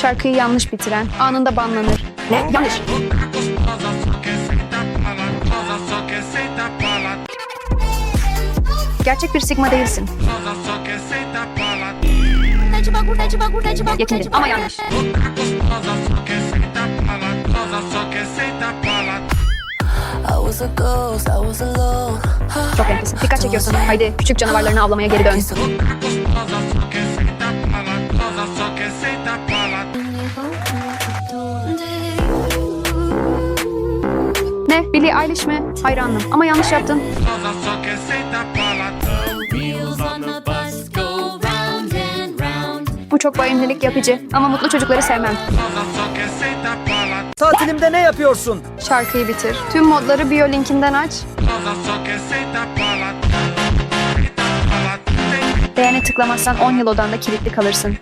Şarkıyı yanlış bitiren anında banlanır. Ne? Yanlış. Gerçek bir sigma değilsin. Yakindi ama yanlış. Çok entesin. Dikkat çekiyorsun. Haydi küçük canavarlarını avlamaya geri dön. Ne? Billie Eilish mi? Hayranım. Ama yanlış yaptın. Bu çok bayımlılık yapıcı. Ama mutlu çocukları sevmem. Tatilimde ne yapıyorsun? Şarkıyı bitir. Tüm modları bio linkinden aç. Beğene tıklamazsan 10 yıl odanda kilitli kalırsın.